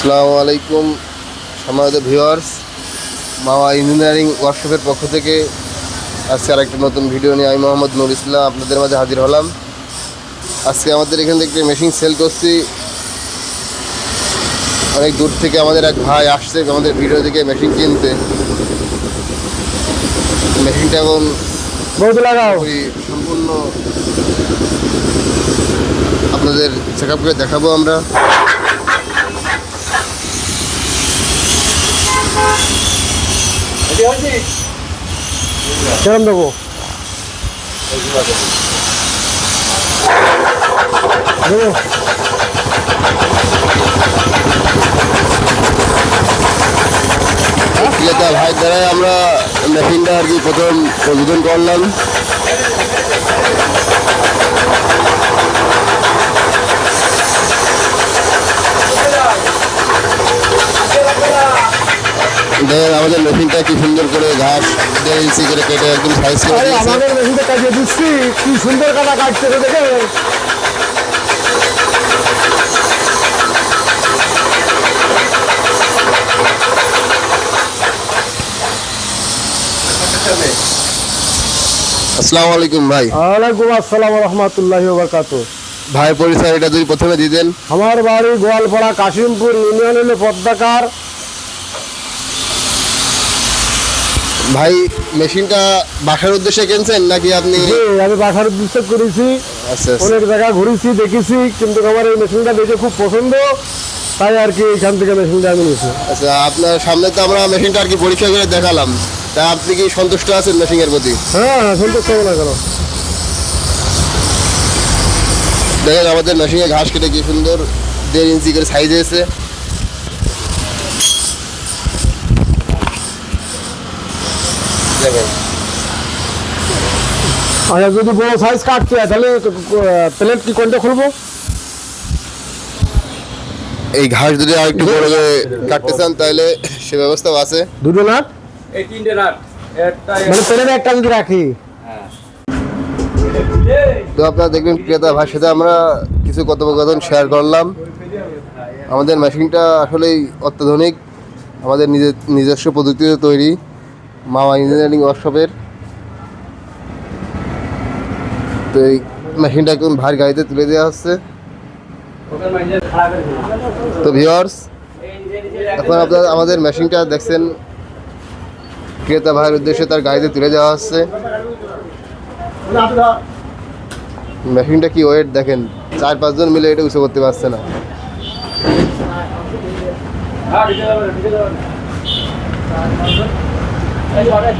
আসসালামু আলাইকুম সম্মানিত ভিউয়ার্স মামা ইঞ্জিনিয়ারিং ওয়ার্কশপের পক্ষ থেকে আজকে আরেকটা নতুন ভিডিও নিয়ে আমি মোহাম্মদ নুর ইসলাম আপনাদের মাঝে হাজির হলাম। আজকে আমাদের এখান থেকে মেশিন সেল করছি। অনেক দূর থেকে আমাদের এক ভাই আসছে আমাদের ভিডিও থেকে মেশিন কিনতে। মেশিনটা এখন সম্পূর্ণ আপনাদের চেক আপ করে দেখাবো আমরা। কেরম দেবো? দেবো। ভাই দ্বারাই আমরা মেশিনটা আর কি প্রথম উদ্বোধন করলাম। দেখেন আমাদের মেশিনটা কি সুন্দর করে ঘাস দেড় ইঞ্চি করে কেটে একদম সাইজ করে আমাদের মেশিনটা কাটিয়ে দিচ্ছি কি সুন্দর কাটা কাটছে দেখে। আসসালামু আলাইকুম ভাই। ওয়ালাইকুম আসসালাম রহমতুল্লাহি বারকাত ভাই পরিচয় এটা যদি প্রথমে দিতেন। আমার বাড়ি গোয়ালপাড়া কাশিমপুর ইউনিয়ন হলো পদ্মাকার। ভাই মেশিনটা বাসার উদ্দেশ্যে কিনছেন নাকি আপনি? আমি বাসার উদ্দেশ্য করেছি। আচ্ছা আচ্ছা। অনেক জায়গা ঘুরেছি দেখেছি কিন্তু আমার এই মেশিনটা দেখে খুব পছন্দ। তাই আর কি এখান থেকে মেশিনটা আমি নিয়েছি। আচ্ছা আপনার সামনে তো আমরা মেশিনটা আর কি পরীক্ষা করে দেখালাম। তা আপনি কি সন্তুষ্ট আছেন মেশিনের প্রতি? হ্যাঁ হ্যাঁ সন্তুষ্ট হবে না কেন? দেখেন আমাদের মেশিনে ঘাস কেটে কি সুন্দর দেড় ইঞ্চি করে সাইজ হয়েছে। দেখেন আচ্ছা যদি বড় সাইজ কাটতে হয় তাহলে প্লেট কি কোনটা খুলবো? এই ঘাস যদি আর একটু বড় করে কাটতে চান তাহলে সে ব্যবস্থাও আছে। দুটো নাট? এই তিনটে নাট। একটা মানে প্লেট একটা যদি রাখি। তো আপনারা দেখবেন ক্রেতা ভাইয়ের সাথে আমরা কিছু কথোপকথন শেয়ার করলাম। আমাদের মেশিনটা আসলেই অত্যাধুনিক। আমাদের নিজের নিজস্ব প্রযুক্তিতে তৈরি। মামা ইঞ্জিনিয়ারিং ওয়ার্কশপের। তো এই মেশিনটা এখন ভার গাড়িতে তুলে দেওয়া হচ্ছে। তো ভিওর্স এখন আপনার আমাদের মেশিনটা দেখছেন। ক্রেতা ভাইয়ের উদ্দেশ্যে তার গাড়িতে তুলে দেওয়া হচ্ছে। মেশিনটা কি ওয়েট দেখেন, চার পাঁচজন মিলে এটা উঁচু করতে পারছে না। হ্যাঁ ঢুকে